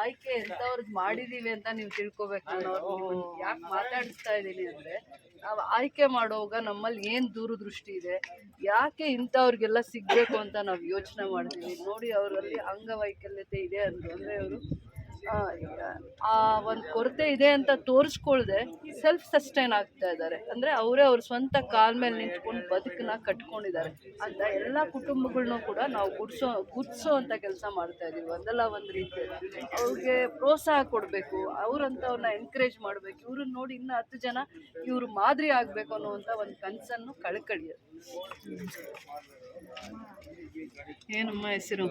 ಆಯ್ಕೆ ಎಂತವ್ರಿಗೆ ಮಾಡಿದೀವಿ ಅಂತ ನೀವು ತಿಳ್ಕೊಬೇಕು. ಯಾಕೆ ಮಾತಾಡಿಸ್ತಾ ಇದ್ದೀನಿ ಅಂದ್ರೆ ನಾವು ಆಯ್ಕೆ ಮಾಡುವಾಗ ನಮ್ಮಲ್ಲಿ ಏನು ದೂರದೃಷ್ಟಿ ಇದೆ ಯಾಕೆ ಇಂಥವ್ರಿಗೆಲ್ಲ ಸಿಗಬೇಕು ಅಂತ ನಾವು ಯೋಚನೆ ಮಾಡ್ತೀವಿ. ನೋಡಿ ಅವರಲ್ಲಿ ಅಂಗವೈಕಲ್ಯತೆ ಇದೆ ಅಂದ್ರು. ಅಂದ್ರೆ ಅವರು ಆ ಒಂದು ಕೊರತೆ ಇದೆ ಅಂತ ತೋರಿಸ್ಕೊಳ್ದೆ ಸೆಲ್ಫ್ ಸಸ್ಟೈನ್ ಆಗ್ತಾ ಇದ್ದಾರೆ. ಅಂದರೆ ಅವರೇ ಅವ್ರ ಸ್ವಂತ ಕಾಲ ಮೇಲೆ ನಿಂತ್ಕೊಂಡು ಬದುಕನ್ನ ಕಟ್ಕೊಂಡಿದ್ದಾರೆ. ಅಂತ ಎಲ್ಲ ಕುಟುಂಬಗಳನ್ನೂ ಕೂಡ ನಾವು ಗುಡ್ಸೋ ಗುಡ್ಸೋ ಅಂತ ಕೆಲಸ ಮಾಡ್ತಾ ಇದೀವಿ. ಒಂದಲ್ಲ ಒಂದು ರೀತಿ. ಅವ್ರಿಗೆ ಪ್ರೋತ್ಸಾಹ ಕೊಡಬೇಕು ಅವ್ರಂಥವ್ರನ್ನ ಎನ್ಕರೇಜ್ ಮಾಡಬೇಕು ಇವ್ರನ್ನ ನೋಡಿ ಇನ್ನೂ ಹತ್ತು ಜನ ಇವರು ಮಾದರಿ ಆಗಬೇಕು ಅನ್ನುವಂಥ ಒಂದು ಕನಸನ್ನು ಕಳ್ಕಳಿಯೋದು. ಏನಮ್ಮ ಹೆಸರು?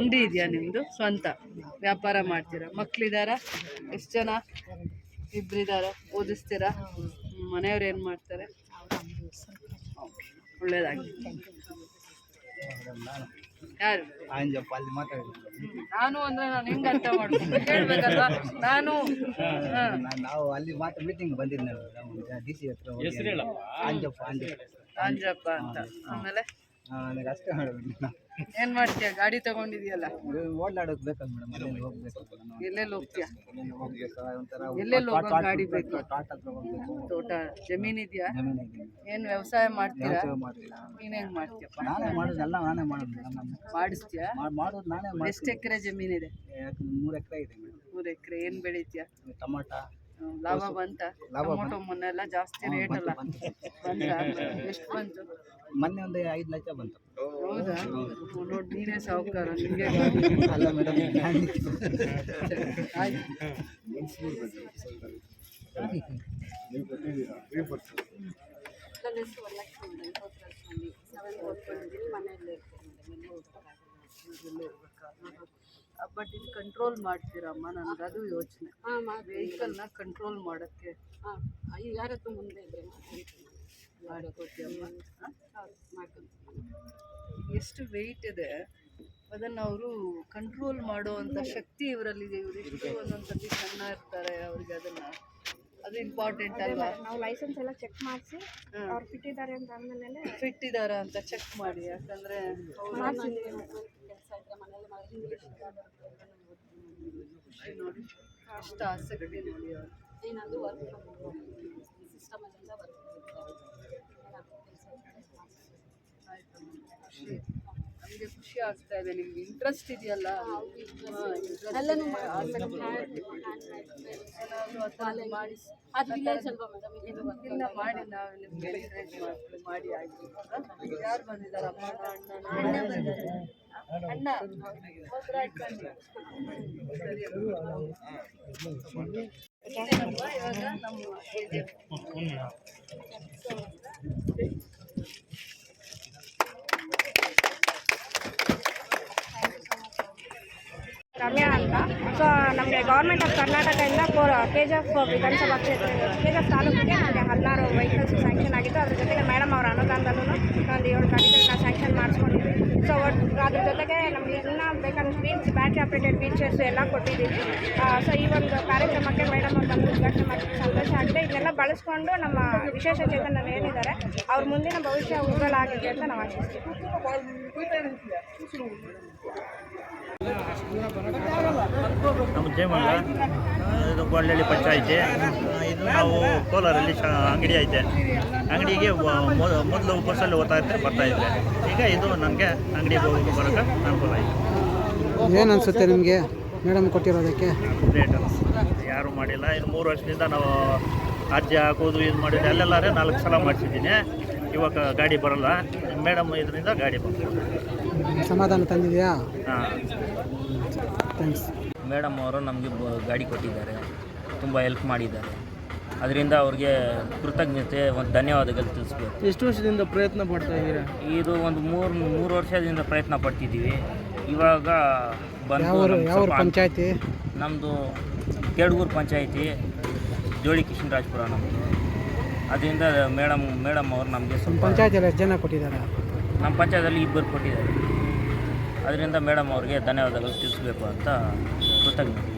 ಅಂಗಡಿ ಇದೆಯಾ ನಿಮ್ಮದು ಸ್ವಂತ? ವ್ಯಾಪಾರ ಮಾಡ್ತೀರಾ? ಮಕ್ಳಿದಾರ? ಎಷ್ಟು ಜನ ಇಬ್ಬರಿದಾರ ಓದಿಸ್ತೀರಾ? ಮನೆಯವ್ರು ಏನು ಮಾಡ್ತಾರೆ? ಒಳ್ಳೇದಾಗಿ ಯಾರು? ಅಂಜಪ್ಪ ಅಲ್ಲಿ ಮಾತಾಡಿದ್ರು ನಾನು ಅಂದ್ರೆ ನಾನು ಹೆಂಗ್ ಅರ್ಥ ಮಾಡ್ಕೊಂಡು? ಹೇಳ್ಬೇಕಲ್ವಾ ನಾನು ಹಾ. ನಾವು ಅಲ್ಲಿ ಮಾತ್ರ ಮೀಟಿಂಗ್ ಬಂದಿದ್ದೆ ಡಿ ಸಿ ಹತ್ರ ಆಂಜಪ್ಪ ಅಂತ. ಆಮೇಲೆ? ನನಗೆ ಅಷ್ಟೇ ಹೇಳೋದು ಏನ್ ಮಾಡ್ತೀಯ? ಗಾಡಿ ತಗೊಂಡಿದ್ಯಲ್ಲ? ಓಡಾಡೋದ್ ಬೇಕಲ್ಲ ಮೇಡಮ್ ಅಲ್ಲಿ ಹೋಗ್ಬೇಕು ಎಲ್ಲೆಲ್ಲಿ ಹೋಗ್ತೀಯ? ಅಲ್ಲಿ ಹೋಗ್ಬೇಕು ಒಂಥರ ಎಲ್ಲೆಲ್ಲಿ ಹೋಗೋ ಗಾಡಿ ಬೇಕು? ಟಾಟಾ ತಗೋಬೇಕು ತೋಟ ಜಮೀನ್ ಇದೆಯಾ ಏನ್ ವ್ಯವಸಾಯ ಮಾಡ್ತೀರಾ? ವ್ಯವಸಾಯ ನೀನ್ ಹೆಂಗ್ ಮಾಡ್ತೀಯಪ್ಪ? ನಾನೇ ಮಾಡೋದು ಎಲ್ಲ ನಾನೇ ಮಾಡೋದು ಮೇಡಮ್ ಮಾಡಿಸ್ತೀಯಾ? ಮಾಡೋದು ನಾನೇ ಎಷ್ಟು ಮಾಡ್ತೀನಿ ಎಕರೆ ಜಮೀನ್ ಇದೆ ಮೂರು ಎಕರೆ ಇದೆ ಮೇಡಮ್. ಮೂರು ಎಕರೆ ಏನ್ ಬೆಳಿತೀಯ? ಟಮಾಟ. ಹ್ಮ್, ಲಾಭ ಬಂತ? ಲಾಭ ಟೊಮೊಟೊ ಮೊನ್ನೆಲ್ಲ ಜಾಸ್ತಿ ರೇಟ್ ಅಲ್ಲ. ಬಂತ? ಎಷ್ಟು ಬಂತು? ಮೊನ್ನೆ ಒಂದು ಐದು ಲಕ್ಷ ಬಂತು. ಹೌದಾ? ನೋಡಿ ನೀನೇ ಸಾಹುಕಾರ ನಿಮಗೆ ಅಲ್ಲ ಮೇಡಮ್ ಆಯ್ತು ನನ್ನ ಹೆಸರು ವರಲಕ್ಷ್ಮಿ ಅಂತ ಹೋಟ್ಲಲ್ಲಿ ಸೆವೆನ್ ಓದ್ಕೊಂಡಿದ್ದೀನಿ ಮನೆಯಲ್ಲೇ ಇರ್ತೀನಿ ಬಟ್ ಇದು ಕಂಟ್ರೋಲ್ ಮಾಡ್ತೀರಮ್ಮ ನನ್ಗೆ ಅದು ಯೋಚನೆ. ಹಾಂ ವೆಹಿಕಲ್ನ ಕಂಟ್ರೋಲ್ ಮಾಡೋಕ್ಕೆ. ಹಾಂ ಯಾರತ್ತು ಮುಂದೆ ಇದ್ದರೆ ಮಾಡ್ಕೋತೀಯಮ್ಮ ಹೌದು ಮಾಡ್ಕೊಂಡು ಎಷ್ಟು ವೆಯ್ಟ್ ಇದೆ ಅದನ್ನು ಅವರು ಕಂಟ್ರೋಲ್ ಮಾಡುವಂಥ ಶಕ್ತಿ ಇವರಲ್ಲಿದೆ ಇವರು ಒಂದೊಂದು ಸತಿ ಸಣ್ಣ ಇರ್ತಾರೆ ಅವ್ರಿಗೆ ಅದನ್ನು ಅದು ಇಂಪಾರ್ಟೆಂಟ್ ಅಲ್ಲ ನಾವು ಲೈಸೆನ್ಸ್ ಎಲ್ಲ ಚೆಕ್ ಮಾಡಿಸಿ ಅವ್ರು ಫಿಟ್ ಇದ್ದಾರೆ ಅಂತ ಅಂದಮೇಲೆ ಫಿಟ್ ಇದ್ದಾರಾ ಅಂತ ಚೆಕ್ ಮಾಡಿ ಯಾಕಂದರೆ ಆಸೆ ನೋಡಿ ಅಷ್ಟು ಆಸಕ್ತಿ ನೋಡಿ ಅವರು. ಏನಾದರೂ ವರ್ಕ್ ನಮಗೆ ಖುಷಿ ಆಗ್ತಾ ಇದೆ ನಿಮ್ಗೆ ಇಂಟ್ರೆಸ್ಟ್ ಇದೆಯಲ್ಲ? ಎಲ್ಲನೂ ಮಾಡಿ ಅದು ವಿಲೇಜ್ ಅಲ್ವಾ ಮೇಡಮ್ ಇದು. ವರ್ಕ್ ಇಲ್ಲ ಮಾಡಿ ನಾವು ನಿಮ್ಗೆ ಎನ್ಕರೇಜ್ ಮಾಡ್ತೀವಿ ಮಾಡಿ ಆಯ್ತು. ಯಾರು ಬಂದಿದ್ದಾರೆ? ಅಮ್ಮ ಅಣ್ಣ ಅಣ್ಣ ಬಂದಿದ್ದಾರೆ. ಅಣ್ಣ. ಇವಾಗ ನಮ್ಮ ನಮಗೆ ಗೌರ್ಮೆಂಟ್ ಆಫ್ ಕರ್ನಾಟಕದಿಂದ ಕೆ ಜಿ ಎಫ್ ವಿಧಾನಸಭಾ ಕ್ಷೇತ್ರ ಕೆ ಜಿ ಎಫ್ ತಾಲೂಕಿಗೆ ನಮಗೆ ಹದಿನಾರು ವೆಹಿಕಲ್ಸ್ ಸ್ಯಾಂಕ್ಷನ್ ಆಗಿತ್ತು. ಅದ್ರ ಜೊತೆಗೆ ಮೇಡಮ್ ಅವರ ಅನುದಾನದಲ್ಲೂ ಒಂದು ಏಳು ಗಾಡಿಗಳನ್ನ ಸ್ಯಾಂಕ್ಷನ್ ಮಾಡಿಸ್ಕೊಂಡಿದ್ವಿ. ಸೊ ಅದ್ರ ಜೊತೆಗೆ ನಮಗೆ ಇನ್ನೂ ಬೇಕಾದಷ್ಟು wheels battery operated wheel chairs ಎಲ್ಲ ಕೊಟ್ಟಿದ್ದೀವಿ. ಸೊ ಈ ಒಂದು ಕಾರ್ಯಕ್ರಮಕ್ಕೆ ಮೇಡಮ್ ಅವ್ರು ಬಂದು ಉದ್ಘಾಟನೆ ಮಾಡೋಕ್ಕೆ ಸಂತೋಷ ಆಗಿದೆ. ಇದನ್ನೆಲ್ಲ ಬಳಸ್ಕೊಂಡು ನಮ್ಮ ವಿಶೇಷ ಚೇತನರು ಏನಿದ್ದಾರೆ, ಅವ್ರ ಮುಂದಿನ ಭವಿಷ್ಯ ಉಜ್ವಲ ಆಗಿದೆ ಅಂತ ನಾವು ಆಶಿಸ್ತೀವಿ. ನಮ್ಮ ಜಯಮಂಗ ಇದು ಗೋಲ್ಹಳ್ಳಿ ಪಂಚಾಯಿತಿ. ಇದು ನಾವು ಕೋಲಾರಲ್ಲಿ ಶ ಅಂಗಡಿ ಐತೆ. ಅಂಗಡಿಗೆ ಮೊದಲು ಬಸ್ಸಲ್ಲಿ ಓದ್ತಾ ಇದ್ರೆ ಬರ್ತಾ ಇದ್ದೆ ಈಗ ಇದು ನನಗೆ ಅಂಗಡಿಗೆ ಹೋಗಿ ಬರೋಕ್ಕೆ ಅನುಕೂಲ ಆಯಿತು. ಏನು ಅನಿಸುತ್ತೆ ನಿಮಗೆ? ಮೇಡಮ್ ಕೊಟ್ಟಿರೋದಕ್ಕೆ? ರೇಟ್ ಯಾರು ಮಾಡಿಲ್ಲ. ಇದು ಮೂರು ವರ್ಷದಿಂದ ನಾವು ಅರ್ಜಿ ಹಾಕೋದು ಇದು ಮಾಡಿದ್ರೆ ಅಲ್ಲೆಲ್ಲಾರೆ ನಾಲ್ಕು ಸಲ ಮಾಡಿಸಿದ್ದೀನಿ. ಇವಾಗ ಗಾಡಿ ಬರಲ್ಲ. ಮೇಡಮ್ ಇದರಿಂದ ಗಾಡಿ ಬಂತು. ಸಮಾಧಾನ ತಂದಿದೆಯಾ ಹಾಂ. ಥ್ಯಾಂಕ್ಸ್ ಮೇಡಮ್ ಅವರು ನಮಗೆ ಗಾಡಿ ಕೊಟ್ಟಿದ್ದಾರೆ. ತುಂಬ ಹೆಲ್ಪ್ ಮಾಡಿದ್ದಾರೆ. ಅದರಿಂದ ಅವ್ರಿಗೆ ಕೃತಜ್ಞತೆ ಒಂದು ಧನ್ಯವಾದಗಳು ತಿಳಿಸ್ಬೇಕು. ಎಷ್ಟು ವರ್ಷದಿಂದ ಪ್ರಯತ್ನ ಪಡ್ತಾ ಇದ್ದೀರಾ? ಇದು ಒಂದು ಮೂರು ಮೂರು ವರ್ಷದಿಂದ ಪ್ರಯತ್ನ ಪಡ್ತಿದ್ದೀವಿ. ಇವಾಗ ಬಂದು ಪಂಚಾಯತಿ? ನಮ್ಮದು ಕೆಡಗೂರು ಪಂಚಾಯತಿ ಜೋಳಿ ಕೃಷ್ಣರಾಜಪುರ ನಮ್ಮದು ಅದರಿಂದ ಮೇಡಮ್ ಮೇಡಮ್ ಅವರು ನಮಗೆ ನಿಮ್ಮ ಸ್ವಲ್ಪ ಪಂಚಾಯತಿಯಲ್ಲಿ ಎಷ್ಟು ಜನ ಕೊಟ್ಟಿದ್ದಾರೆ? ನಮ್ಮ ಪಂಚಾಯತಲ್ಲಿ ಇಬ್ಬರು ಕೊಟ್ಟಿದ್ದಾರೆ. ಅದರಿಂದ ಮೇಡಮ್ ಅವ್ರಿಗೆ ಧನ್ಯವಾದಗಳು ತಿಳಿಸ್ಬೇಕು ಅಂತ ಕೃತಜ್ಞತೆ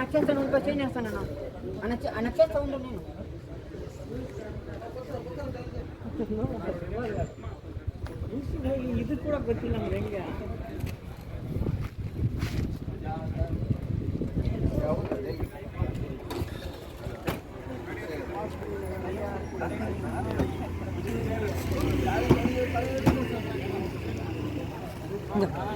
నక్షత్రం ఇంకో చేంజ్ చేస్తాను నక్షత్రం ఉండు నేను ಇದು ಕೂಡ ಗೊತ್ತಿಲ್ಲ ನಮ್ಗೆ ಹೆಂಗೆ Yeah.